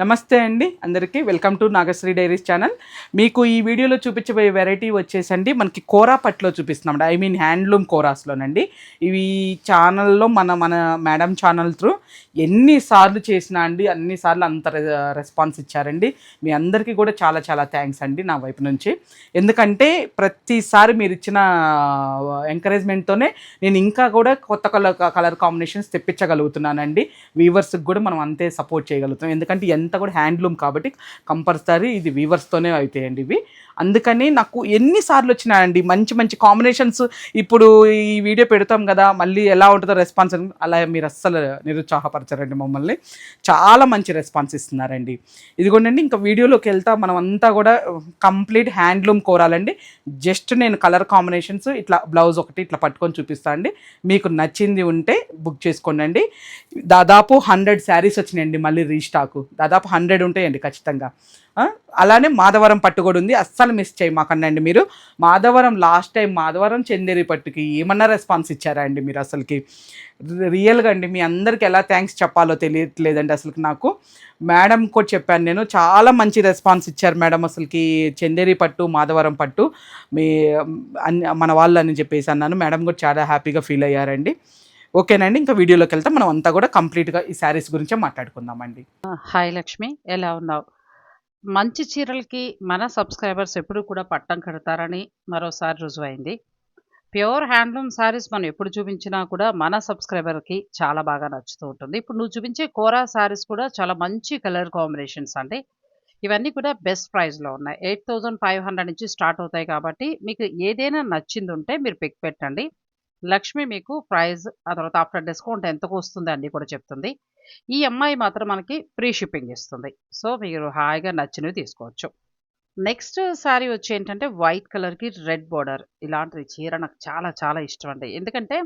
నమస్తే అండి. అందరికీ welcome to Nagasri diaries channel. మీకు ఈ వీడియోలో చూపించబోయే వెరైటీ వచ్చేసండి. మనకి కోరా పట్లో చూపిస్తున్నాం. ఐ మీన్ హ్యాండ్లూమ్ కోరాస్లోనండి. ఇవి ఛానల్లో మన మన మేడం ఛానల్ త్రూ ఎన్నిసార్లు చేసినా అండి అన్నిసార్లు అంత రె- రెస్పాన్స్ ఇచ్చారండి. మీ అందరికీ కూడా చాలా చాలా థ్యాంక్స్ అండి నా వైపు నుంచి. ఎందుకంటే ప్రతిసారి మీరు ఇచ్చిన ఎంకరేజ్మెంట్తోనే నేను ఇంకా కూడా కొత్త కలర్ కలర్ కాంబినేషన్స్ తెప్పించగలుగుతున్నానండి. వ్యూవర్స్కి కూడా మనం అంతే సపోర్ట్ చేయగలుగుతాం. ఎందుకంటే ఎంత కూడా హ్యాండ్లూమ్ కాబట్టి కంపల్సరీ ఇది వీవర్స్తోనే అవుతాయండి ఇవి. అందుకని నాకు ఎన్నిసార్లు వచ్చినాయండి మంచి మంచి కాంబినేషన్స్ ఇప్పుడు ఈ వీడియో పెడతాం కదా మళ్ళీ ఎలా ఉంటుందో రెస్పాన్స్ అలా మీరు అస్సలు నిరుత్సాహపరచారండి మమ్మల్ని. చాలా మంచి రెస్పాన్స్ ఇస్తున్నారండి. ఇదిగోండి ఇంకా వీడియోలోకి వెళ్తా మనం అంతా కూడా కంప్లీట్ హ్యాండ్లూమ్ కోరాలండి. జస్ట్ నేను కలర్ కాంబినేషన్స్ ఇట్లా బ్లౌజ్ ఒకటి ఇట్లా పట్టుకొని చూపిస్తా అండి. మీకు నచ్చింది ఉంటే బుక్ చేసుకోండి దాదాపు హండ్రెడ్ శారీస్ వచ్చినాయండి మళ్ళీ రీస్టాక్. దాదాపు హండ్రెడ్ ఉంటాయండి ఖచ్చితంగా. అలానే మాధవరం పట్టు కూడా ఉంది. అస్సలు మిస్ చేయి మాకనండి మీరు. మాధవరం లాస్ట్ టైం మాధవరం చెందేరి పట్టుకి ఏమన్నా రెస్పాన్స్ ఇచ్చారా అండి మీరు అసలుకి? రియల్గా అండి మీ అందరికి ఎలా థ్యాంక్స్ చెప్పాలో తెలియట్లేదండి అసలుకి నాకు. మేడం కూడా చెప్పాను నేను. చాలా మంచి రెస్పాన్స్ ఇచ్చారు మేడం అసలుకి. చెందేరి పట్టు మాధవరం పట్టు. మీ అన్ని మన వాళ్ళు అని చెప్పేసి అన్నాను. మేడం కూడా చాలా హ్యాపీగా ఫీల్ అయ్యారండి. ఓకేనండి ఇంకా వీడియోలోకి వెళ్తే. మనం అంతా కూడా కంప్లీట్గా ఈ శారీస్ గురించే మాట్లాడుకుందామండి. హాయ్ లక్ష్మి ఎలా ఉన్నావు? మంచి చీరలకి మన సబ్స్క్రైబర్స్ ఎప్పుడు కూడా పట్టం కడతారని మరోసారి రుజువైంది. ప్యూర్ హ్యాండ్లూమ్ శారీస్ మనం ఎప్పుడు చూపించినా కూడా మన సబ్స్క్రైబర్కి చాలా బాగా నచ్చుతూ ఉంటుంది. ఇప్పుడు నువ్వు చూపించే కోరా శారీస్ కూడా చాలా మంచి కలర్ కాంబినేషన్స్ అండి. ఇవన్నీ కూడా బెస్ట్ ప్రైస్లో ఉన్నాయి. ఎయిట్ థౌజండ్ ఫైవ్ హండ్రెడ్ నుంచి స్టార్ట్ అవుతాయి కాబట్టి మీకు ఏదైనా నచ్చింది ఉంటే మీరు పిక్ పెట్టండి. లక్ష్మి మీకు ప్రైస్ ఆ తర్వాత ఆఫ్టర్ డిస్కౌంట్ ఎంతకు వస్తుంది అన్నీ కూడా చెప్తుంది. ఈ అమ్మాయి మాత్రం మనకి ఫ్రీ షిప్పింగ్ ఇస్తుంది. సో మీరు హాయిగా నచ్చినవి తీసుకోవచ్చు. నెక్స్ట్ శారీ వచ్చి ఏంటంటే వైట్ కలర్కి రెడ్ బార్డర్. ఇలాంటి చీర నాకు చాలా చాలా ఇష్టం అండి. ఎందుకంటే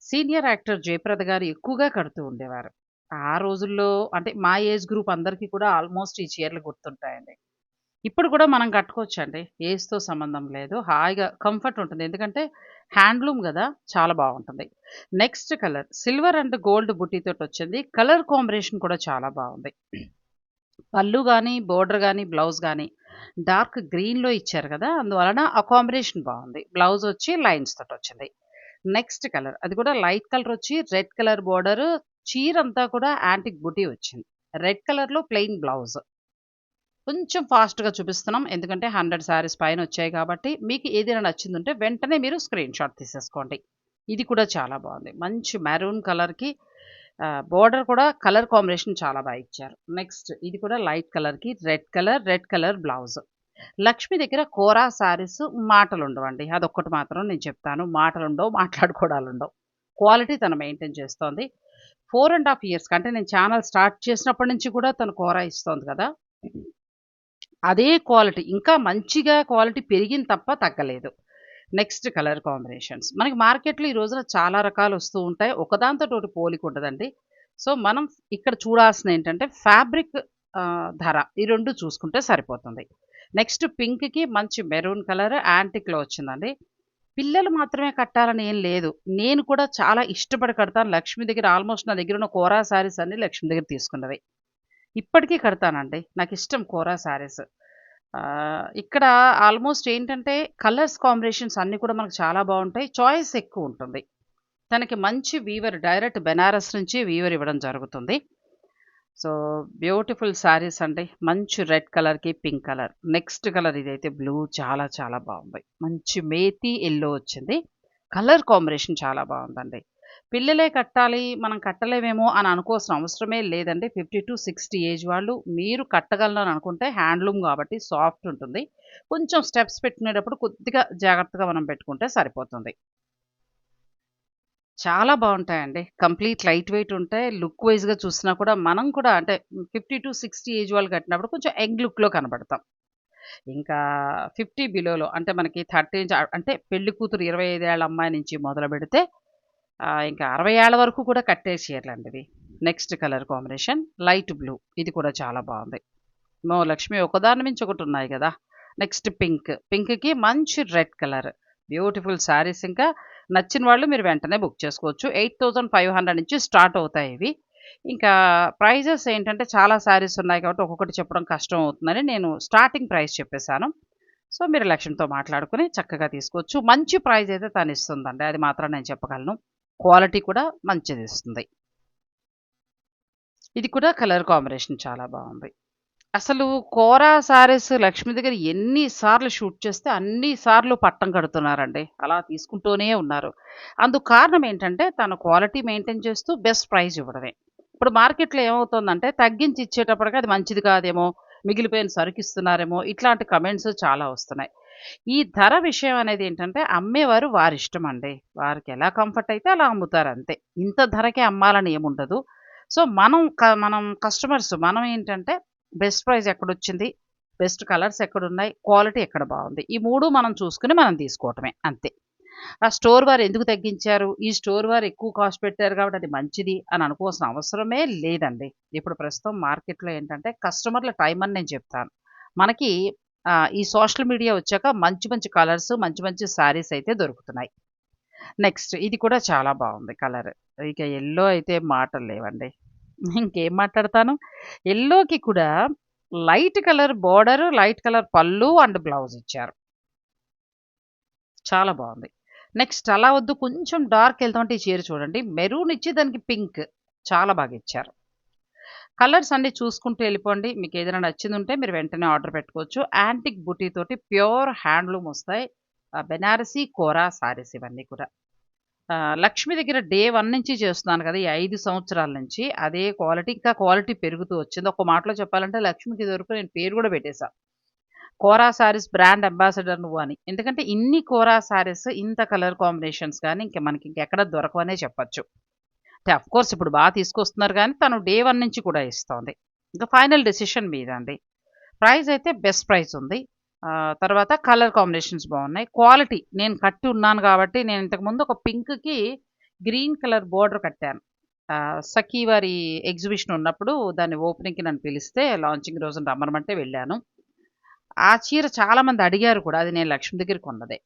సీనియర్ యాక్టర్ జయప్రద గారు ఎక్కువగా కడుతూ ఉండేవారు. ఆ రోజుల్లో అంటే మా ఏజ్ గ్రూప్ అందరికీ కూడా ఆల్మోస్ట్ ఈ చీరలు గుర్తుంటాయండి. ఇప్పుడు కూడా మనం కట్టుకోవచ్చు అండి ఏజ్తో సంబంధం లేదు. హాయిగా కంఫర్ట్ ఉంటుంది. ఎందుకంటే హ్యాండ్లూమ్ కదా చాలా బాగుంటుంది. Next colour silver and gold బుట్టితో వచ్చింది. కలర్ కాంబినేషన్ కూడా చాలా బాగుంది. పళ్ళు కానీ బోర్డర్ కానీ బ్లౌజ్ కానీ డార్క్ గ్రీన్లో ఇచ్చారు కదా అందువలన ఆ కాంబినేషన్ బాగుంది. బ్లౌజ్ వచ్చి లైన్స్ తోటి వచ్చింది. నెక్స్ట్ కలర్ అది కూడా లైట్ కలర్ వచ్చి రెడ్ కలర్ బోర్డర్ చీర అంతా కూడా యాంటిక్ బుటీ వచ్చింది. రెడ్ కలర్లో ప్లెయిన్ బ్లౌజ్. కొంచెం ఫాస్ట్గా చూపిస్తున్నాం. ఎందుకంటే హండ్రెడ్ శారీస్ పైన వచ్చాయి కాబట్టి మీకు ఏదైనా నచ్చిందంటే వెంటనే మీరు స్క్రీన్ షాట్ తీసేసుకోండి. ఇది కూడా చాలా బాగుంది. మంచి మెరూన్ కలర్కి బోర్డర్ కూడా కలర్ కాంబినేషన్ చాలా బాగా ఇచ్చారు. నెక్స్ట్ ఇది కూడా లైట్ కలర్కి red colour red colour blouse Lakshmi దగ్గర కోరా శారీస్ మాటలు ఉండవండి. అదొక్కటి మాత్రం నేను చెప్తాను. మాటలు ఉండవు మాట్లాడుకోవడాలు ఉండవు క్వాలిటీ తను మెయింటైన్ చేస్తోంది ఫోర్ అండ్ హాఫ్ ఇయర్స్ అంటే నేను ఛానల్ స్టార్ట్ చేసినప్పటి నుంచి కూడా తను కోరా ఇస్తోంది కదా. అదే క్వాలిటీ ఇంకా మంచిగా క్వాలిటీ పెరిగింది తప్ప తగ్గలేదు. Next colour combinations. మనకి మార్కెట్లో ఈ రోజున చాలా రకాలు వస్తూ ఉంటాయి. ఒకదాంతో ఒకటి పోలిక ఉండదండి సో మనం ఇక్కడ చూడాల్సిన ఏంటంటే ఫ్యాబ్రిక్ ధర ఈ రెండు చూసుకుంటే సరిపోతుంది. నెక్స్ట్ పింక్కి మంచి మెరూన్ కలర్ యాంటిక్లో వచ్చిందండి. పిల్లలు మాత్రమే కట్టాలని ఏం లేదు. నేను కూడా చాలా ఇష్టపడి కడతాను. లక్ష్మి దగ్గర ఆల్మోస్ట్ నా దగ్గర ఉన్న కోరా శారీస్ అన్ని లక్ష్మి దగ్గర తీసుకున్నవి. ఇప్పటికీ కడతానండి. నాకు ఇష్టం కోరా శారీస్. ఇక్కడ ఆల్మోస్ట్ ఏంటంటే కలర్స్ కాంబినేషన్స్ అన్నీ కూడా మనకు చాలా బాగుంటాయి. చాయిస్ ఎక్కువ ఉంటుంది. తనకి మంచి వీవర్ డైరెక్ట్ బెనారస్ నుంచి వీవర్ ఇవ్వడం జరుగుతుంది. సో బ్యూటిఫుల్ శారీస్ అండి. మంచి రెడ్ కలర్కి పింక్ కలర్. నెక్స్ట్ కలర్ ఇదైతే బ్లూ. చాలా చాలా బాగుంది. మంచి మేతి ఎల్లో వచ్చింది. కలర్ కాంబినేషన్ చాలా బాగుందండి. పిల్లలే కట్టాలి మనం కట్టలేమేమో అని అనుకోవాల్సిన అవసరమే లేదండి. ఫిఫ్టీ టు సిక్స్టీ ఏజ్ వాళ్ళు మీరు కట్టగలను అని అనుకుంటే హ్యాండ్లూమ్ కాబట్టి సాఫ్ట్ ఉంటుంది. కొంచెం స్టెప్స్ పెట్టుకునేటప్పుడు కొద్దిగా జాగ్రత్తగా మనం పెట్టుకుంటే సరిపోతుంది. చాలా బాగుంటాయండి. కంప్లీట్ లైట్ వెయిట్ ఉంటాయి లుక్ వైజ్గా చూసినా కూడా మనం కూడా అంటే ఫిఫ్టీ టు సిక్స్టీ ఏజ్ వాళ్ళు కట్టినప్పుడు కొంచెం ఎగ్ లుక్లో కనబడతాం. ఇంకా ఫిఫ్టీ బిలోలో అంటే మనకి థర్టీ అంటే పెళ్ళి కూతురు ఇరవై ఐదేళ్ళ అమ్మాయి నుంచి మొదలు పెడితే ఇంకా అరవై ఏళ్ళ వరకు కూడా కట్టే చీరలండి ఇవి. Next colour combination light blue ఇది కూడా చాలా బాగుంది. మో లక్ష్మి ఒకదాని మించి ఒకటి ఉన్నాయి కదా. నెక్స్ట్ పింక్ పింక్కి మంచి రెడ్ కలర్ బ్యూటిఫుల్ శారీస్ ఇంకా. నచ్చిన వాళ్ళు మీరు వెంటనే బుక్ చేసుకోవచ్చు. ఎయిట్ థౌజండ్ ఫైవ్ హండ్రెడ్ నుంచి స్టార్ట్ అవుతాయి ఇవి. ఇంకా ప్రైజెస్ ఏంటంటే చాలా శారీస్ ఉన్నాయి కాబట్టి ఒక్కొక్కటి చెప్పడం కష్టం అవుతుందని నేను స్టార్టింగ్ ప్రైస్ చెప్పేశాను. సో మీరు లక్ష్యంతో మాట్లాడుకుని చక్కగా తీసుకోవచ్చు. మంచి ప్రైస్ అయితే తను ఇస్తుందండి. అది మాత్రం నేను చెప్పగలను. క్వాలిటీ కూడా మంచిది ఇస్తుంది ఇది కూడా కలర్ కాంబినేషన్ చాలా బాగుంది. అసలు కోరా సారీస్ లక్ష్మి దగ్గర ఎన్నిసార్లు షూట్ చేస్తే అన్ని సార్లు పట్టం కడుతున్నారండి. అలా తీసుకుంటూనే ఉన్నారు. అందుకు కారణం ఏంటంటే తను క్వాలిటీ మెయింటైన్ చేస్తూ బెస్ట్ ప్రైస్ ఇవ్వడమే. ఇప్పుడు మార్కెట్లో ఏమవుతుందంటే తగ్గించి ఇచ్చేటప్పటికి అది మంచిది కాదేమో మిగిలిపోయిన సరుకు ఇస్తున్నారేమో ఇట్లాంటి కమెంట్స్ చాలా వస్తున్నాయి. ఈ ధర విషయం అనేది ఏంటంటే అమ్మేవారు వారి ఇష్టం అండి వారికి ఎలా కంఫర్ట్ అయితే అలా అమ్ముతారు అంతే. ఇంత ధరకే అమ్మాలని ఏముండదు. సో మనం మనం కస్టమర్స్ మనం ఏంటంటే బెస్ట్ ప్రైస్ ఎక్కడొచ్చింది? బెస్ట్ కలర్స్ ఎక్కడున్నాయి? క్వాలిటీ ఎక్కడ బాగుంది? ఈ మూడు మనం చూసుకుని మనం తీసుకోవటమే అంతే. ఆ స్టోర్ వారు ఎందుకు తగ్గించారు? ఈ స్టోర్ వారు ఎక్కువ కాస్ట్ పెట్టారు కాబట్టి అది మంచిది అని అనుకోవాల్సిన అవసరమే లేదండి. ఇప్పుడు ప్రస్తుతం మార్కెట్లో ఏంటంటే కస్టమర్ల టైం అని నేను చెప్తాను. మనకి ఈ సోషల్ మీడియా వచ్చాక మంచి మంచి కలర్స్ మంచి మంచి శారీస్ అయితే దొరుకుతున్నాయి. నెక్స్ట్ ఇది కూడా చాలా బాగుంది కలర్. ఇక ఎల్లో అయితే మాటలు లేవండి. ఇంకేం మాట్లాడతాను? ఎల్లోకి కూడా light colour border light colour పళ్ళు అండ్ బ్లౌజ్ ఇచ్చారు. చాలా బాగుంది. నెక్స్ట్ అలా వద్దు కొంచెం డార్క్ వెళ్తామంటే ఈ చీర చూడండి. మెరూన్ ఇచ్చి దానికి పింక్. చాలా బాగా ఇచ్చారు. కలర్స్ అన్ని చూసుకుంటూ వెళ్ళిపోండి. మీకు ఏదైనా నచ్చింది ఉంటే మీరు వెంటనే ఆర్డర్ పెట్టుకోవచ్చు. యాంటిక్ బుటీ తోటి ప్యూర్ హ్యాండ్లూమ్ వస్తాయి. బెనారసీ కోరా సారీస్ ఇవన్నీ కూడా. లక్ష్మి దగ్గర డే వన్ నుంచి చేస్తున్నాను కదా ఈ ఐదు సంవత్సరాల నుంచి. అదే క్వాలిటీ ఇంకా క్వాలిటీ పెరుగుతూ వచ్చింది. ఒక మాటలో చెప్పాలంటే లక్ష్మికి ఇదివరకు నేను పేరు కూడా పెట్టేశా. కోరా సారీస్ బ్రాండ్ అంబాసిడర్ నువ్వు అని. ఎందుకంటే ఇన్ని కోరా సారీస్ ఇంత కలర్ కాంబినేషన్స్ కానీ ఇంకా మనకి ఇంకెక్కడ దొరకవనే చెప్పచ్చు. అఫ్ కోర్స్ ఇప్పుడు బాగా తీసుకొస్తున్నారు కానీ తను డే వన్ నుంచి కూడా ఇస్తోంది. ఇంకా ఫైనల్ డెసిషన్ మీద అండి ప్రైస్ అయితే బెస్ట్ ప్రైస్ ఉంది. తర్వాత కలర్ కాంబినేషన్స్ బాగున్నాయి. క్వాలిటీ నేను కట్టి ఉన్నాను కాబట్టి నేను ఇంతకుముందు ఒక పింక్కి గ్రీన్ కలర్ బోర్డర్ కట్టాను. సఖీ వారి ఎగ్జిబిషన్ ఉన్నప్పుడు దాన్ని ఓపెనింగ్కి నన్ను పిలిస్తే లాంచింగ్ రోజున రమ్మనమంటే వెళ్ళాను. ఆ చీర చాలామంది అడిగారు కూడా అది నేను లక్ష్మి దగ్గర కొన్నదే.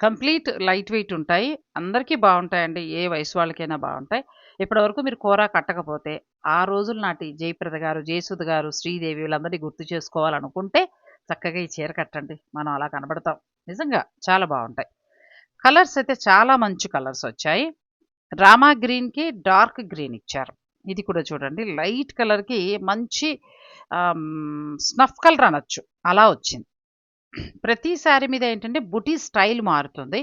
కంప్లీట్ లైట్ వెయిట్ ఉంటాయి. అందరికీ బాగుంటాయండి. ఏ వయసు వాళ్ళకైనా బాగుంటాయి. ఇప్పటివరకు మీరు కూర కట్టకపోతే ఆ రోజుల నాటి జయప్రద గారు జయసుధ గారు శ్రీదేవి వీళ్ళందరినీ గుర్తు చేసుకోవాలనుకుంటే చక్కగా ఈ చీర కట్టండి. మనం అలా కనబడతాం. నిజంగా చాలా బాగుంటాయి. కలర్స్ అయితే చాలా మంచి కలర్స్ వచ్చాయి. రామా గ్రీన్కి డార్క్ గ్రీన్ ఇచ్చారు. ఇది కూడా చూడండి. లైట్ కలర్కి మంచి స్నఫ్ కలర్ అనొచ్చు. అలా వచ్చింది. ప్రతి శారీ మీద ఏంటంటే బుటీ స్టైల్ మారుతుంది.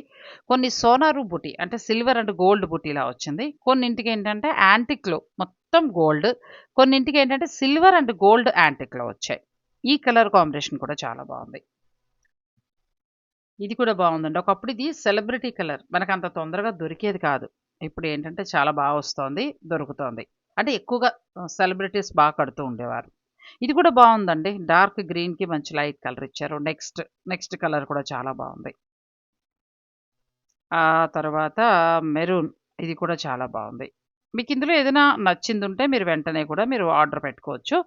కొన్ని సోనారు బుటీ అంటే సిల్వర్ అండ్ గోల్డ్ బుటీలా వచ్చింది. కొన్నింటికి ఏంటంటే యాంటిక్లో మొత్తం గోల్డ్ కొన్నింటికి ఏంటంటే సిల్వర్ అండ్ గోల్డ్ యాంటిక్లో వచ్చాయి. ఈ కలర్ కాంబినేషన్ కూడా చాలా బాగుంది. ఇది కూడా బాగుందండి. ఒకప్పుడు ఇది సెలబ్రిటీ కలర్. మనకు అంత తొందరగా దొరికేది కాదు. ఇప్పుడు ఏంటంటే చాలా బాగా వస్తోంది దొరుకుతోంది. అంటే ఎక్కువగా సెలబ్రిటీస్ బాగా కడుతూ ఉండేవారు. ఇది కూడా బాగుందండి. డార్క్ గ్రీన్కి మంచి లైట్ కలర్ ఇచ్చారు. నెక్స్ట్ నెక్స్ట్ కలర్ కూడా చాలా బాగుంది. ఆ తర్వాత మెరూన్ ఇది కూడా చాలా బాగుంది. మీకు ఇందులో ఏదైనా నచ్చింది ఉంటే మీరు వెంటనే కూడా మీరు ఆర్డర్ పెట్టుకోవచ్చు.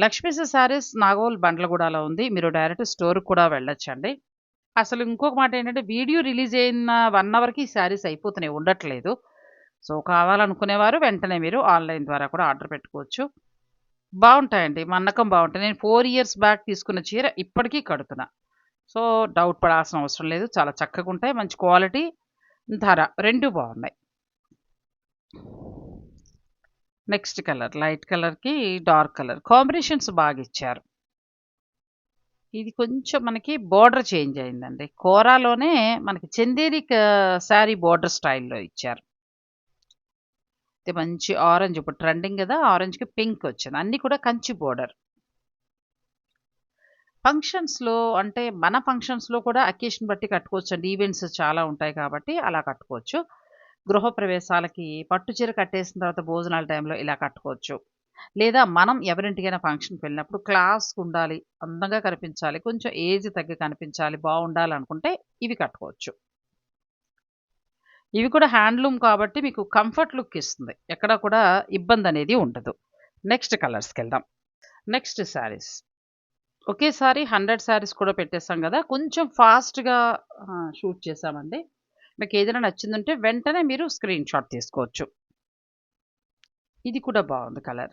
లక్ష్మీస శారీస్ నాగోల్ బండ్లగూడలో ఉంది. మీరు డైరెక్ట్ స్టోర్కి కూడా వెళ్ళొచ్చండి. అసలు ఇంకొక మాట ఏంటంటే వీడియో రిలీజ్ అయిన వన్ అవర్కి ఈ శారీస్ అయిపోతున్నాయి. ఉండట్లేదు. సో కావాలనుకునేవారు వెంటనే మీరు ఆన్లైన్ ద్వారా కూడా ఆర్డర్ పెట్టుకోవచ్చు. బాగుంటాయండి. మన్నకం బాగుంటాయి. నేను ఫోర్ ఇయర్స్ బ్యాక్ తీసుకున్న చీర ఇప్పటికీ కడుతున్నా. సో డౌట్ పడాల్సిన అవసరం లేదు. చాలా చక్కగా ఉంటాయి. మంచి క్వాలిటీ ధర రెండు బాగున్నాయి. నెక్స్ట్ కలర్ లైట్ కలర్కి డార్క్ కలర్ కాంబినేషన్స్ బాగా ఇచ్చారు. ఇది కొంచెం మనకి బోర్డర్ చేంజ్ అయిందండి. కోరాలోనే మనకి చందేరి శారీ బోర్డర్ స్టైల్లో ఇచ్చారు. ఇది మంచి ఆరెంజ్ ఇప్పుడు ట్రెండింగ్ కదా ఆరెంజ్కి పింక్ వచ్చింది. అన్నీ కూడా కంచి బోర్డర్. ఫంక్షన్స్లో అంటే మన ఫంక్షన్స్లో కూడా అకేషన్ బట్టి కట్టుకోవచ్చు అండి. ఈవెంట్స్ చాలా ఉంటాయి కాబట్టి అలా కట్టుకోవచ్చు. గృహప్రవేశాలకి పట్టు చీర కట్టేసిన తర్వాత భోజనాల టైంలో ఇలా కట్టుకోవచ్చు. లేదా మనం ఎవరింటికైనా ఫంక్షన్కి వెళ్ళినప్పుడు క్లాస్కి ఉండాలి అందంగా కనిపించాలి కొంచెం ఏజ్ తగ్గి కనిపించాలి బాగుండాలి అనుకుంటే ఇవి కట్టుకోవచ్చు. ఇవి కూడా హ్యాండ్లూమ్ కాబట్టి మీకు కంఫర్ట్ లుక్ ఇస్తుంది. ఎక్కడ కూడా ఇబ్బంది అనేది ఉండదు. నెక్స్ట్ కలర్స్కి వెళ్దాం. నెక్స్ట్ శారీస్. ఒకేసారి హండ్రెడ్ శారీస్ కూడా పెట్టేస్తాం కదా. కొంచెం ఫాస్ట్గా షూట్ చేసామండి. మీకు ఏదైనా నచ్చిందంటే వెంటనే మీరు స్క్రీన్ షాట్ తీసుకోవచ్చు. ఇది కూడా బాగుంది కలర్.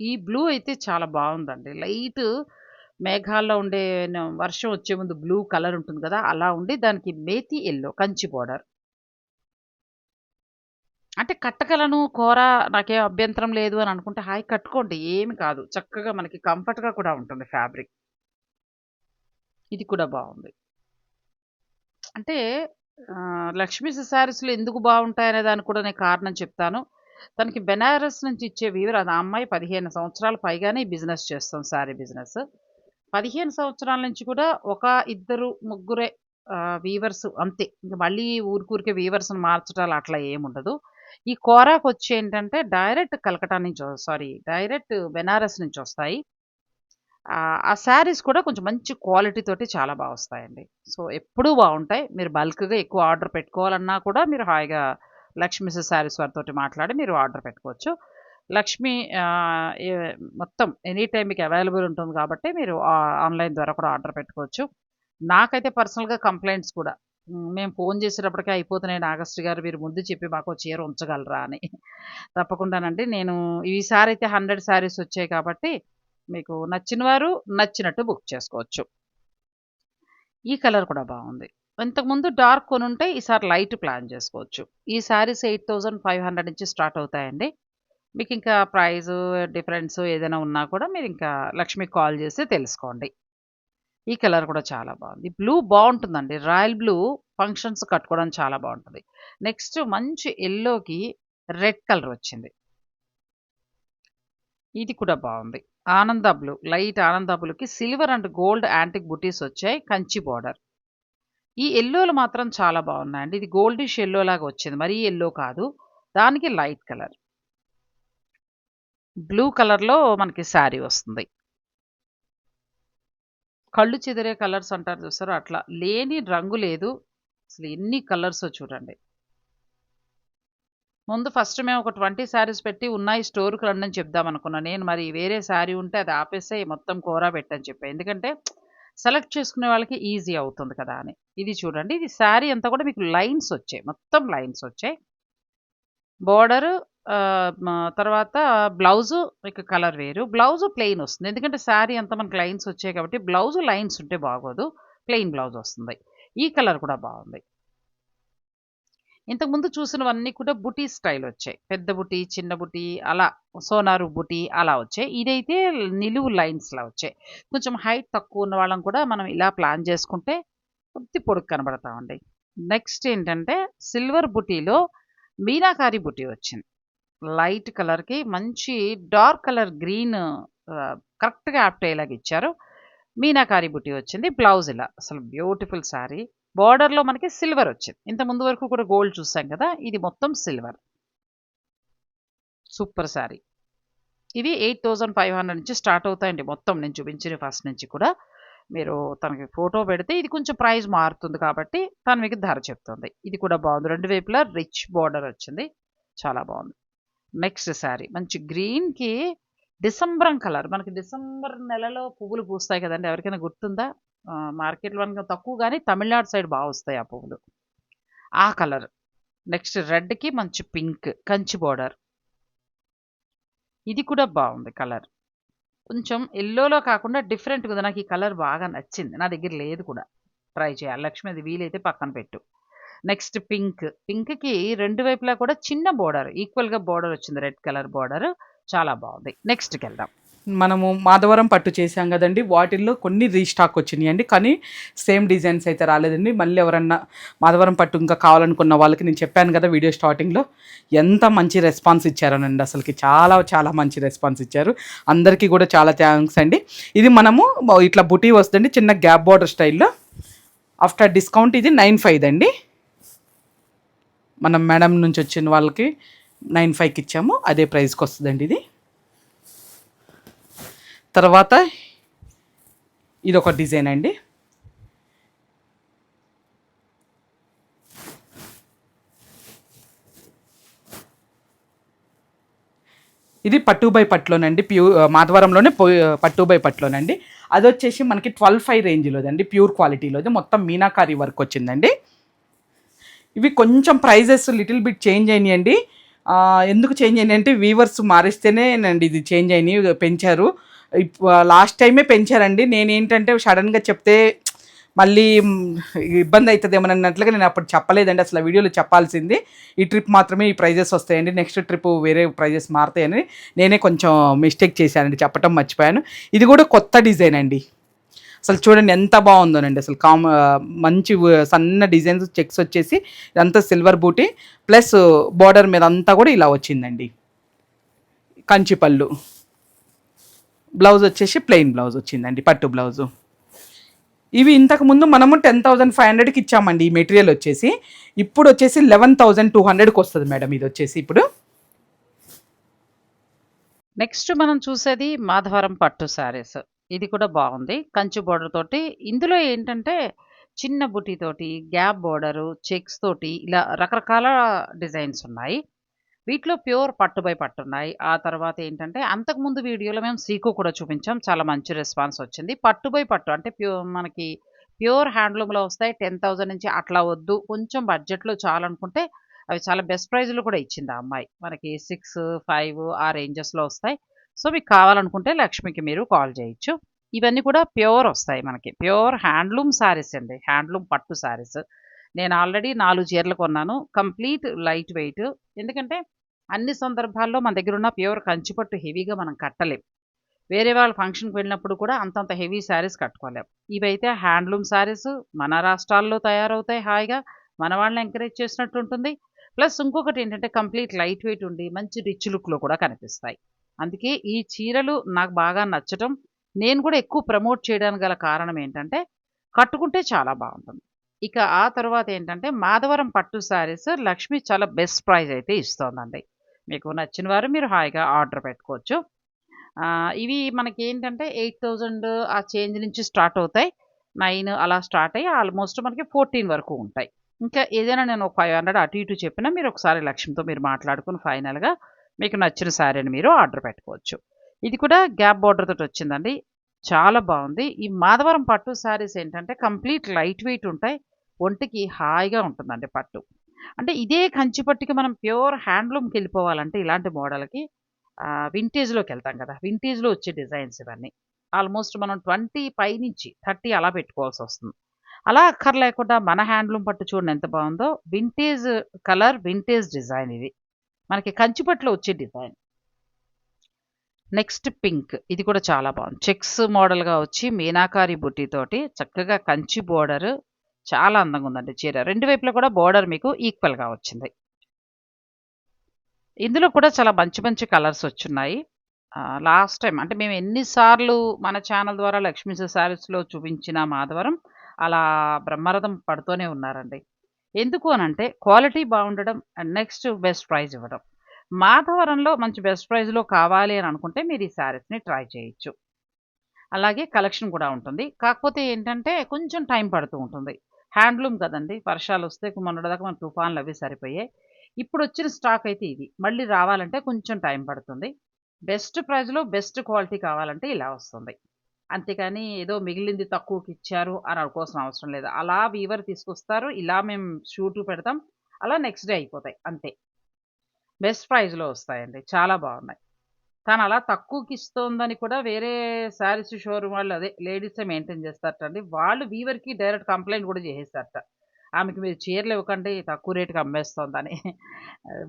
ఈ బ్లూ అయితే చాలా బాగుందండి. లైట్ మేఘాల్లో ఉండే వర్షం వచ్చే ముందు బ్లూ కలర్ ఉంటుంది కదా అలా ఉండి దానికి మేతి ఎల్లో కంచి బోర్డర్. అంటే కట్టగలను కూర నాకేం అభ్యంతరం లేదు అని అనుకుంటే హాయి కట్టుకోండి ఏమి కాదు. చక్కగా మనకి కంఫర్ట్గా కూడా ఉంటుంది ఫ్యాబ్రిక్. ఇది కూడా బాగుంది. అంటే లక్ష్మీ శారీస్లో ఎందుకు బాగుంటాయనే దానికి కూడా నేను కారణం చెప్తాను. తనకి బెనారస్ నుంచి ఇచ్చే వీవర్ అది అమ్మాయి పదిహేను సంవత్సరాల పైగానే బిజినెస్ చేస్తాం శారీ బిజినెస్. పదిహేను సంవత్సరాల నుంచి కూడా ఒక ఇద్దరు ముగ్గురే వీవర్స్ అంతే. ఇంకా మళ్ళీ ఊరికూరికే వీవర్స్ని మార్చడాలు అట్లా ఏముండదు. ఈ కోరాకు వచ్చి ఏంటంటే డైరెక్ట్ కలకటా నుంచి సారీ డైరెక్ట్ బెనారస్ నుంచి వస్తాయి. ఆ, శారీస్ కూడా కొంచెం మంచి క్వాలిటీ తోటి చాలా బాగా వస్తాయండి. సో ఎప్పుడూ బాగుంటాయి. మీరు బల్క్గా ఎక్కువ ఆర్డర్ పెట్టుకోవాలన్నా కూడా మీరు హాయిగా లక్ష్మీ శారీస్ వారితో మాట్లాడి మీరు ఆర్డర్ పెట్టుకోవచ్చు. లక్ష్మి మొత్తం ఎనీ టైం మీకు అవైలబుల్ ఉంటుంది కాబట్టి మీరు ఆన్లైన్ ద్వారా కూడా ఆర్డర్ పెట్టుకోవచ్చు. నాకైతే పర్సనల్గా కంప్లైంట్స్ కూడా మేము ఫోన్ చేసేటప్పటికే అయిపోతున్నాయి ఆగస్టు గారు మీరు ముందు చెప్పి మాకు చీర ఉంచగలరా అని. తప్పకుండానండి నేను ఈసారి అయితే హండ్రెడ్ శారీస్ వచ్చాయి కాబట్టి మీకు నచ్చిన వారు నచ్చినట్టు బుక్ చేసుకోవచ్చు. ఈ కలర్ కూడా బాగుంది. ఇంతకుముందు డార్క్ కొని ఉంటే ఈసారి లైట్ ప్లాన్ చేసుకోవచ్చు. ఈ saris eight thousand five hundred నుంచి స్టార్ట్ అవుతాయండి. మీకు ఇంకా ప్రైస్ డిఫరెన్స్ ఏదైనా ఉన్నా కూడా మీరు ఇంకా లక్ష్మికి కాల్ చేసి తెలుసుకోండి. ఈ కలర్ కూడా చాలా బాగుంది. బ్లూ బాగుంటుందండి. రాయల్ బ్లూ ఫంక్షన్స్ కట్టుకోవడం చాలా బాగుంటుంది. నెక్స్ట్ మంచి ఎల్లోకి రెడ్ కలర్ వచ్చింది. ఇది కూడా బాగుంది. ఆనంద బ్లూ లైట్ ఆనంద బ్లూకి సిల్వర్ అండ్ గోల్డ్ యాంటిక్ బుటీస్ వచ్చాయి. కంచి బార్డర్. ఈ ఎల్లోలు మాత్రం చాలా బాగున్నాయండి. ఇది గోల్డిష్ ఎల్లో లాగా వచ్చింది. మరీ ఎల్లో కాదు. దానికి లైట్ కలర్. బ్లూ కలర్లో మనకి శారీ వస్తుంది. కళ్ళు చెదిరే కలర్స్ అంటారు చూస్తారు అట్లా లేని రంగు లేదు. అసలు ఎన్ని కలర్స్ చూడండి. ముందు ఫస్ట్ మేము ఒక ట్వంటీ శారీస్ పెట్టి ఉన్నాయి స్టోర్కి రండి అని చెప్దాం అనుకున్నాను నేను మరి వేరే శారీ ఉంటే అది ఆపేస్తే మొత్తం కూర పెట్టని చెప్పా. ఎందుకంటే సెలెక్ట్ చేసుకునే వాళ్ళకి ఈజీ అవుతుంది కదా అని. ఇది చూడండి. ఇది శారీ అంతా కూడా మీకు లైన్స్ వచ్చాయి. మొత్తం లైన్స్ వచ్చాయి. బోర్డరు తర్వాత బ్లౌజు మీకు కలర్ వేరు. బ్లౌజు ప్లెయిన్ వస్తుంది. ఎందుకంటే శారీ అంతా మనకి లైన్స్ వచ్చాయి కాబట్టి బ్లౌజు లైన్స్ ఉంటే బాగోదు. ప్లెయిన్ బ్లౌజ్ వస్తుంది. ఈ కలర్ కూడా బాగుంది. ఇంతకుముందు చూసినవన్నీ కూడా బుటీ స్టైల్ వచ్చాయి. పెద్ద బుటీ చిన్న బుటీ అలా సోనారు బుటీ అలా వచ్చాయి. ఇదైతే నిలువు లైన్స్లా వచ్చాయి. కొంచెం హైట్ తక్కువ ఉన్న వాళ్ళం కూడా మనం ఇలా ప్లాన్ చేసుకుంటే కొద్ది పొడుగు కనబడతామండి. నెక్స్ట్ ఏంటంటే సిల్వర్ బుటీలో మీనాకారి బుటీ వచ్చింది. లైట్ కలర్కి మంచి డార్క్ కలర్ గ్రీన్ కరెక్ట్గా యాప్ట్ అయ్యేలాగా ఇచ్చారు. మీనాకారి బుట్టి వచ్చింది బ్లౌజ్ ఇలా. అసలు బ్యూటిఫుల్ శారీ బార్డర్లో మనకి సిల్వర్ వచ్చింది. ఇంత ముందు వరకు కూడా గోల్డ్ చూసాం కదా ఇది మొత్తం సిల్వర్. సూపర్ శారీ ఇవి ఎయిట్ థౌజండ్ ఫైవ్ హండ్రెడ్ నుంచి స్టార్ట్ అవుతాయండి మొత్తం. నేను చూపించిన ఫస్ట్ నుంచి కూడా. మీరు తనకి ఫోటో పెడితే ఇది కొంచెం ప్రైస్ మారుతుంది కాబట్టి తను మీకు ధర చెప్తుంది. ఇది కూడా బాగుంది. రెండు వైపులా రిచ్ బార్డర్ వచ్చింది. చాలా బాగుంది. నెక్స్ట్ శారీ మంచి గ్రీన్కి డిసెంబరం కలర్. మనకి డిసెంబర్ నెలలో పువ్వులు పూస్తాయి కదండి. ఎవరికైనా గుర్తుందా? మార్కెట్లో మనకి తక్కువ కానీ తమిళనాడు సైడ్ బాగా వస్తాయి ఆ పువ్వులు. ఆ కలర్. నెక్స్ట్ రెడ్కి మంచి పింక్. కంచి బోర్డర్. ఇది కూడా బాగుంది కలర్. కొంచెం ఎల్లోలో కాకుండా డిఫరెంట్గా కదా నాకు ఈ కలర్ బాగా నచ్చింది. నా దగ్గర లేదు కూడా. ట్రై చేయాలి. లక్ష్మి అది వీలైతే పక్కన పెట్టు. Next pink. పింక్కి రెండు వైపులా కూడా చిన్న బోర్డర్ ఈక్వల్గా బోర్డర్ వచ్చింది. రెడ్ కలర్ బోర్డర్ చాలా బాగుంది. నెక్స్ట్కి వెళ్దాం. మనము మాధవరం పట్టు చేసాం కదండి. వాటిల్లో కొన్ని రీస్టాక్ వచ్చినాయండి. కానీ సేమ్ డిజైన్స్ అయితే రాలేదండి. మళ్ళీ ఎవరన్నా మాధవరం పట్టు ఇంకా కావాలనుకున్న వాళ్ళకి నేను చెప్పాను కదా వీడియో స్టార్టింగ్లో. ఎంత మంచి రెస్పాన్స్ ఇచ్చారనండి అసలుకి. చాలా చాలా మంచి రెస్పాన్స్ ఇచ్చారు. అందరికీ కూడా చాలా థ్యాంక్స్ అండి. ఇది మనము ఇట్లా బుటీ వస్తుందండి. చిన్న గ్యాప్ బార్డర్ స్టైల్లో. ఆఫ్టర్ డిస్కౌంట్ ఇది నైన్ ఫైవ్ అండి మనం మేడం నుంచి వచ్చిన వాళ్ళకి నైన్ ఫైవ్కి ఇచ్చాము. అదే ప్రైస్కి వస్తుందండి ఇది. తర్వాత ఇది ఒక డిజైన్ అండి. ఇది పట్టు బై పట్టులోనండి. ప్యూ మాధవరంలోనే పట్టు బై పట్టులోనండి. అది వచ్చేసి మనకి ట్వెల్వ్ ఫైవ్ రేంజ్లోదండి. ప్యూర్ క్వాలిటీలోది. మొత్తం మీనాకారి వర్క్ వచ్చిందండి. ఇవి కొంచెం ప్రైజెస్ లిటిల్ బిట్ చేంజ్ అయినాయండి. ఎందుకు చేంజ్ అయినాయి అంటే వీవర్స్ మారిస్తేనే అండి ఇది చేంజ్ అయినాయి పెంచారు. లాస్ట్ టైమే పెంచారండి. నేనేంటంటే సడన్గా చెప్తే మళ్ళీ ఇబ్బంది అవుతుంది అన్నట్లుగా నేను అప్పుడు చెప్పలేదండి. అసలు వీడియోలో చెప్పాల్సింది. ఈ ట్రిప్ మాత్రమే ఈ ప్రైజెస్ వస్తాయండి. నెక్స్ట్ ట్రిప్ వేరే ప్రైజెస్ మారుతాయని నేనే కొంచెం మిస్టేక్ చేశానండి. చెప్పటం మర్చిపోయాను. ఇది కూడా కొత్త డిజైన్ అండి. అసలు చూడండి ఎంత బాగుందోనండి. అసలు కామ మంచి సన్న డిజైన్స్ చెక్స్ వచ్చేసి ఇదంతా సిల్వర్ బూటీ ప్లస్ బార్డర్ మీద అంతా కూడా ఇలా వచ్చిందండి. కంచిపళ్ళు. బ్లౌజ్ వచ్చేసి ప్లెయిన్ బ్లౌజ్ వచ్చిందండి పట్టు బ్లౌజు. ఇవి ఇంతకుముందు మనము టెన్ థౌజండ్ ఫైవ్ హండ్రెడ్కి ఇచ్చామండి ఈ మెటీరియల్ వచ్చేసి. ఇప్పుడు వచ్చేసి లెవెన్ థౌజండ్ టూ హండ్రెడ్కి వస్తుంది మేడం ఇది వచ్చేసి ఇప్పుడు. నెక్స్ట్ మనం చూసేది మాధవరం పట్టు శారీస్. ఇది కూడా బాగుంది. కంచు బోర్డర్ తోటి. ఇందులో ఏంటంటే చిన్న బుటీ తోటి గ్యాప్ బోర్డరు చెక్స్ తోటి ఇలా రకరకాల డిజైన్స్ ఉన్నాయి. వీటిలో ప్యూర్ పట్టు బై పట్టు ఉన్నాయి. ఆ తర్వాత ఏంటంటే అంతకుముందు వీడియోలో మేము సీకో కూడా చూపించాం. చాలా మంచి రెస్పాన్స్ వచ్చింది. పట్టు బై పట్టు అంటే ప్యూ మనకి ప్యూర్ హ్యాండ్లూమ్లో వస్తాయి. టెన్ థౌజండ్ నుంచి అట్లా వద్దు. కొంచెం బడ్జెట్లో చాలనుకుంటే అవి చాలా బెస్ట్ ప్రైజ్లో కూడా ఇచ్చింది ఆ అమ్మాయి. మనకి సిక్స్ ఫైవ్ ఆ రేంజెస్లో వస్తాయి. సో మీకు కావాలనుకుంటే లక్ష్మికి మీరు కాల్ చేయొచ్చు. ఇవన్నీ కూడా ప్యూర్ వస్తాయి మనకి. ప్యూర్ హ్యాండ్లూమ్ శారీస్ అండి. హ్యాండ్లూమ్ పట్టు శారీస్ నేను ఆల్రెడీ నాలుగు చీరలు కొన్నాను. Complete light weight. ఎందుకంటే అన్ని సందర్భాల్లో మన దగ్గర ఉన్న ప్యూర్ కంచిపట్టు హెవీగా మనం కట్టలేం. వేరే వాళ్ళ ఫంక్షన్కి వెళ్ళినప్పుడు కూడా అంతంత హెవీ శారీస్ కట్టుకోలేం. ఇవైతే హ్యాండ్లూమ్ శారీస్ మన రాష్ట్రాల్లో తయారవుతాయి హాయిగా. మన వాళ్ళని ఎంకరేజ్ చేసినట్టు ఉంటుంది. ప్లస్ ఇంకొకటి ఏంటంటే కంప్లీట్ లైట్ వెయిట్ ఉండి మంచి రిచ్ లుక్లో కూడా కనిపిస్తాయి. అందుకే ఈ చీరలు నాకు బాగా నచ్చటం. నేను కూడా ఎక్కువ ప్రమోట్ చేయడానికి గల కారణం ఏంటంటే కట్టుకుంటే చాలా బాగుంటుంది. ఇక ఆ తర్వాత ఏంటంటే మాధవరం పట్టు శారీస్ లక్ష్మి చాలా బెస్ట్ ప్రైస్ అయితే ఇస్తోందండి. మీకు నచ్చిన వారు మీరు హాయిగా ఆర్డర్ పెట్టుకోవచ్చు. ఇవి మనకి ఏంటంటే ఎయిట్ థౌజండ్ ఆ చేంజ్ నుంచి స్టార్ట్ అవుతాయి. నైన్ అలా స్టార్ట్ అయ్యి ఆల్మోస్ట్ మనకి ఫోర్టీన్ వరకు ఉంటాయి. ఇంకా ఏదైనా నేను ఒక ఫైవ్ హండ్రెడ్ అటు ఇటు చెప్పినా మీరు ఒకసారి లక్ష్మితో మీరు మాట్లాడుకుని ఫైనల్గా మీకు నచ్చిన శారీని మీరు ఆర్డర్ పెట్టుకోవచ్చు. ఇది కూడా గ్యాప్ బార్డర్ తోటి వచ్చిందండి. చాలా బాగుంది. ఈ మాధవరం పట్టు శారీస్ ఏంటంటే కంప్లీట్ లైట్ వెయిట్ ఉంటాయి. ఒంటికి హాయిగా ఉంటుందండి పట్టు. అంటే ఇదే కంచి పట్టుకి మనం ప్యూర్ హ్యాండ్లూమ్కి వెళ్ళిపోవాలంటే ఇలాంటి మోడల్కి వింటేజ్లోకి వెళ్తాం కదా. వింటేజ్లో వచ్చే డిజైన్స్ ఇవన్నీ. ఆల్మోస్ట్ మనం ట్వంటీ పై నుంచి థర్టీ అలా పెట్టుకోవాల్సి వస్తుంది. అలా అక్కర్లేకుండా మన హ్యాండ్లూమ్ పట్టు చూడండి ఎంత బాగుందో. వింటేజ్ కలర్ వింటేజ్ డిజైన్ ఇది. మనకి కంచిపట్లో వచ్చే డిజైన్. నెక్స్ట్ పింక్ ఇది కూడా చాలా బాగుంది. చెక్స్ మోడల్గా వచ్చి మీనాకారి బుట్టితోటి చక్కగా కంచి బోర్డర్ చాలా అందంగా ఉందండి చీర. రెండు వైపులా కూడా బోర్డర్ మీకు ఈక్వల్గా వచ్చింది. ఇందులో కూడా చాలా మంచి మంచి కలర్స్ వచ్చున్నాయి. లాస్ట్ టైం అంటే మేము ఎన్నిసార్లు మన ఛానల్ ద్వారా లక్ష్మీ శారీస్లో చూపించిన మాధవరం అలా బ్రహ్మరథం పడుతూనే ఉన్నారండి. ఎందుకు అనంటే క్వాలిటీ బాగుండడం అండ్ నెక్స్ట్ బెస్ట్ ప్రైజ్ ఇవ్వడం. మాధవరంలో మంచి బెస్ట్ ప్రైజ్లో కావాలి అని అనుకుంటే మీరు ఈ శారీస్ని ట్రై చేయొచ్చు. అలాగే కలెక్షన్ కూడా ఉంటుంది. కాకపోతే ఏంటంటే కొంచెం టైం పడుతూ ఉంటుంది. హ్యాండ్లూమ్ కదండి వర్షాలు వస్తే మొన్నటిదాకా మన తుఫాన్లు అవి సరిపోయాయి. ఇప్పుడు వచ్చిన స్టాక్ అయితే ఇది. మళ్ళీ రావాలంటే కొంచెం టైం పడుతుంది. బెస్ట్ ప్రైజ్లో బెస్ట్ క్వాలిటీ కావాలంటే ఇలా వస్తుంది. అంతేకాని ఏదో మిగిలింది తక్కువకి ఇచ్చారు అని అనుకోవాల్సిన అవసరం లేదు. అలా వీవర్ తీసుకొస్తారు. ఇలా మేము షూట్ పెడతాం. అలా నెక్స్ట్ డే అయిపోతాయి. అంతే. బెస్ట్ ప్రైజ్లో వస్తాయండి. చాలా బాగున్నాయి. తను అలా తక్కువకి ఇస్తోందని కూడా వేరే శారీస్ షోరూమ్ వాళ్ళు అదే లేడీసే మెయింటైన్ చేస్తారటండి. వాళ్ళు వీవర్కి డైరెక్ట్ కంప్లైంట్ కూడా చేసేస్తారట. ఆమెకి మీరు చీరలు ఇవ్వకండి. తక్కువ రేటుకి అమ్మేస్తోందని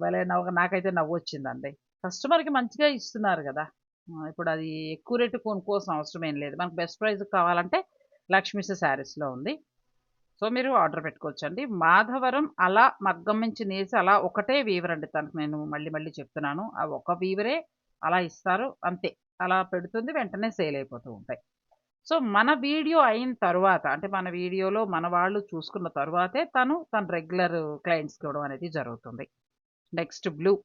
భలే నవ్వు. నాకైతే నవ్వు వచ్చిందండి కస్టమర్కి మంచిగా ఇస్తున్నారు కదా. ఇప్పుడు అది ఎక్కువ రేటు కొనుక్కోవాల్సిన అవసరం ఏం లేదు. మనకు బెస్ట్ ప్రైస్ కావాలంటే లక్ష్మీస్ శారీస్లో ఉంది. సో మీరు ఆర్డర్ పెట్టుకోవచ్చండి. మాధవరం అలా మగ్గం నుంచి నేసి అలా ఒకటే వీవర్ అండి తనకు. నేను మళ్ళీ మళ్ళీ చెప్తున్నాను. ఆ ఒక వీవరే అలా ఇస్తారు. అంతే. అలా పెడుతుంది. వెంటనే సేల్ అయిపోతూ ఉంటాయి. సో మన వీడియో అయిన తర్వాత అంటే మన వీడియోలో మన వాళ్ళు చూసుకున్న తర్వాతే తను తన రెగ్యులర్ క్లయింట్స్కి ఇవ్వడం అనేది జరుగుతుంది. నెక్స్ట్ బ్లూ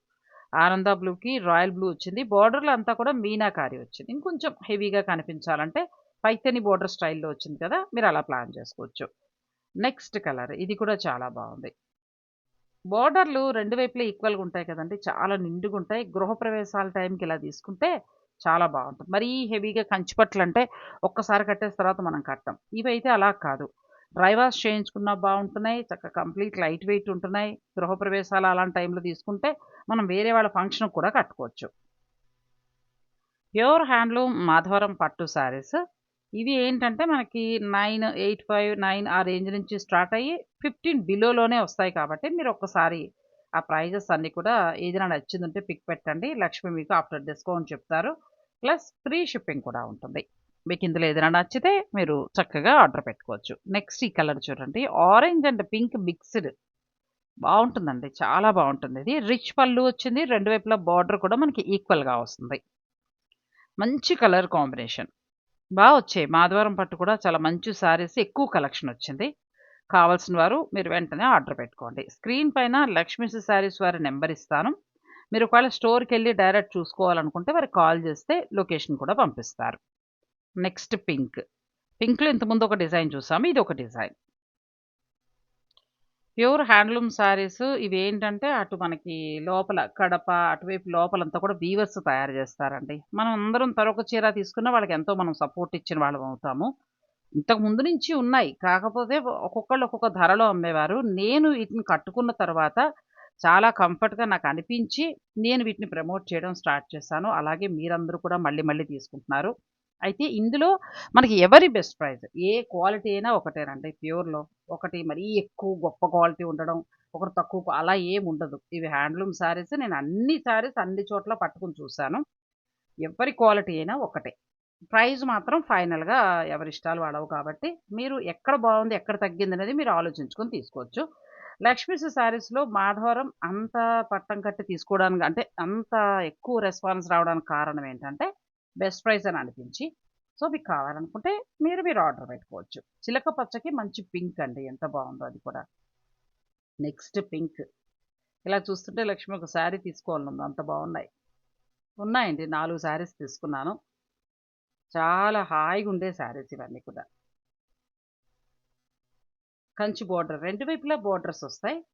ఆనంద బ్లూకి రాయల్ బ్లూ వచ్చింది. బార్డర్లో అంతా కూడా మీనాకారి వచ్చింది. ఇంకొంచెం హెవీగా కనిపించాలంటే పైతని బార్డర్ స్టైల్లో వచ్చింది కదా మీరు అలా ప్లాన్ చేసుకోవచ్చు. నెక్స్ట్ కలర్ ఇది కూడా చాలా బాగుంది. బార్డర్లు రెండు వైపులా ఈక్వల్గా ఉంటాయి కదండి చాలా నిండుగా ఉంటాయి. గృహప్రవేశాల టైంకి ఇలా తీసుకుంటే చాలా బాగుంటుంది. మరీ హెవీగా కంచిపట్లు అంటే ఒక్కసారి కట్టేసిన తర్వాత మనం కట్టం. ఇవైతే అలా కాదు. డ్రై వాష్ చేయించుకున్నా బాగుంటున్నాయి చక్కగా కంప్లీట్ లైట్ వెయిట్ ఉంటున్నాయి. గృహప్రవేశాలు అలాంటి టైంలో తీసుకుంటే మనం వేరే వాళ్ళ ఫంక్షన్ కూడా కట్టుకోవచ్చు. ప్యూర్ హ్యాండ్లూమ్ మాధవరం పట్టు శారీస్ ఇవి ఏంటంటే మనకి నైన్ ఎయిట్ ఫైవ్ నైన్ ఆ రేంజ్ నుంచి స్టార్ట్ అయ్యి ఫిఫ్టీన్ బిలోలోనే వస్తాయి కాబట్టి మీరు ఒక్కసారి ఆ ప్రైజెస్ అన్నీ కూడా ఏదైనా నచ్చింది ఉంటే పిక్ పెట్టండి. లక్ష్మి మీకు ఆఫ్టర్ డిస్కౌంట్ చెప్తారు. ప్లస్ ఫ్రీ షిప్పింగ్ కూడా ఉంటుంది. మీకు ఇందులో ఏదైనా నచ్చితే మీరు చక్కగా ఆర్డర్ పెట్టుకోవచ్చు. నెక్స్ట్ ఈ కలర్ చూడండి. ఆరెంజ్ అండ్ పింక్ మిక్స్డ్ బాగుంటుందండి. చాలా బాగుంటుంది. ఇది రిచ్ పళ్ళు వచ్చింది. రెండు వైపులా బార్డర్ కూడా మనకి ఈక్వల్గా వస్తుంది. మంచి కలర్ కాంబినేషన్. బాగా వచ్చాయి. మాధవరం పట్టు కూడా చాలా మంచి శారీస్ ఎక్కువ కలెక్షన్ వచ్చింది. కావాల్సిన వారు మీరు వెంటనే ఆర్డర్ పెట్టుకోండి. స్క్రీన్ పైన లక్ష్మీ శారీస్ వారి నెంబర్ ఇస్తాను. మీరు ఒకవేళ స్టోర్కి వెళ్ళి డైరెక్ట్ చూసుకోవాలనుకుంటే వారికి కాల్ చేస్తే లొకేషన్ కూడా పంపిస్తారు. Next pink. పింక్లో ఇంతకుముందు ఒక డిజైన్ చూసాము. ఇది ఒక డిజైన్. ప్యూర్ హ్యాండ్లూమ్ శారీస్ ఇవి ఏంటంటే అటు మనకి లోపల కడప అటువైపు లోపలంతా కూడా వీవర్స్ తయారు చేస్తారండి. మనం అందరం తరొక చీర తీసుకున్న వాళ్ళకి ఎంతో మనం సపోర్ట్ ఇచ్చిన వాళ్ళం అవుతాము. ఇంతకు ముందు నుంచి ఉన్నాయి. కాకపోతే ఒక్కొక్కళ్ళు ఒక్కొక్క ధరలో అమ్మేవారు. నేను వీటిని కట్టుకున్న తర్వాత చాలా కంఫర్ట్గా నాకు అనిపించి నేను వీటిని ప్రమోట్ చేయడం స్టార్ట్ చేశాను. అలాగే మీరందరూ కూడా మళ్ళీ మళ్ళీ తీసుకుంటున్నారు. అయితే ఇందులో మనకి ఎవరి బెస్ట్ ప్రైజ్ ఏ క్వాలిటీ అయినా ఒకటేనండి ప్యూర్లో ఒకటి మరీ ఎక్కువ గొప్ప క్వాలిటీ ఉండడం ఒకటి తక్కువ అలా ఏమి ఉండదు. ఇవి హ్యాండ్లూమ్ శారీస్ నేను అన్ని శారీస్ అన్ని చోట్ల పట్టుకుని చూశాను. ఎవరి క్వాలిటీ అయినా ఒకటే. ప్రైజ్ మాత్రం ఫైనల్గా ఎవరి ఇష్టాలు వాడవు కాబట్టి మీరు ఎక్కడ బాగుంది ఎక్కడ తగ్గింది అనేది మీరు ఆలోచించుకొని తీసుకోవచ్చు. లక్ష్మీస్ శారీస్లో మాధవరం అంత పట్టం కట్టి తీసుకోవడానికి అంటే అంత ఎక్కువ రెస్పాన్స్ రావడానికి కారణం ఏంటంటే బెస్ట్ ప్రైస్ అని అనిపించి సో మీకు కావాలనుకుంటే మీరు మీరు ఆర్డర్ పెట్టుకోవచ్చు. చిలక పచ్చకి మంచి పింక్ అండి ఎంత బాగుందో అది కూడా. నెక్స్ట్ పింక్ ఇలా చూస్తుంటే లక్ష్మి ఒక శారీ తీసుకోవాలనుంది అంత బాగున్నాయి. ఉన్నాయండి నాలుగు శారీస్ తీసుకున్నాను. చాలా హాయిగా ఉండే శారీస్ ఇవన్నీ కూడా. కంచి బోర్డర్ రెండు వైపులా బోర్డర్స్ వస్తాయి.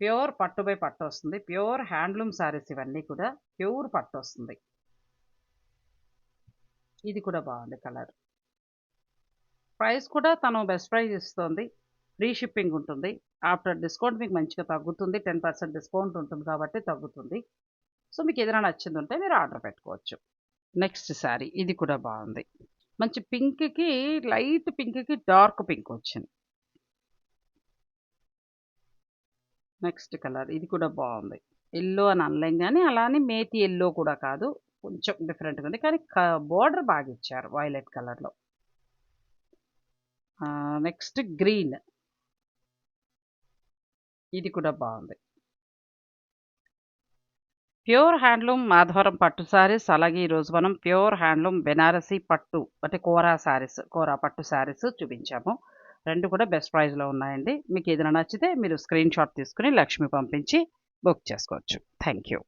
ప్యూర్ పట్టు బై పట్టు వస్తుంది. ప్యూర్ హ్యాండ్లూమ్ శారీస్ ఇవన్నీ కూడా ప్యూర్ పట్టు వస్తుంది. ఇది కూడా బాగుంది కలర్. ప్రైస్ కూడా తను బెస్ట్ ప్రైస్ ఇస్తుంది. ఫ్రీ షిప్పింగ్ ఉంటుంది. ఆఫ్టర్ డిస్కౌంట్ మీకు మంచిగా తగ్గుతుంది. టెన్ పర్సెంట్ డిస్కౌంట్ ఉంటుంది కాబట్టి తగ్గుతుంది. సో మీకు ఏదైనా నచ్చింది ఉంటే మీరు ఆర్డర్ పెట్టుకోవచ్చు. నెక్స్ట్ శారీ ఇది కూడా బాగుంది. మంచి పింక్కి లైట్ పింక్కి డార్క్ పింక్ వచ్చింది. నెక్స్ట్ కలర్ ఇది కూడా బాగుంది. ఎల్లో అని అనలేం కానీ అలానే మేతి ఎల్లో కూడా కాదు. కొంచెం డిఫరెంట్గా ఉంది. కానీ బోర్డర్ బాగా ఇచ్చారు వైలెట్ కలర్లో నెక్స్ట్ గ్రీన్ ఇది కూడా బాగుంది. ప్యూర్ హ్యాండ్లూమ్ మాధవరం పట్టు శారీస్ అలాగే ఈరోజు మనం ప్యూర్ హ్యాండ్లూమ్ బెనారసీ పట్టు అంటే కోరా శారీస్ కోరా పట్టు శారీస్ చూపించాము. రెండు కూడా బెస్ట్ ప్రైస్లో ఉన్నాయండి. మీకు ఏదైనా నచ్చితే మీరు స్క్రీన్ షాట్ తీసుకుని లక్ష్మి పంపించి బుక్ చేసుకోవచ్చు. Thank you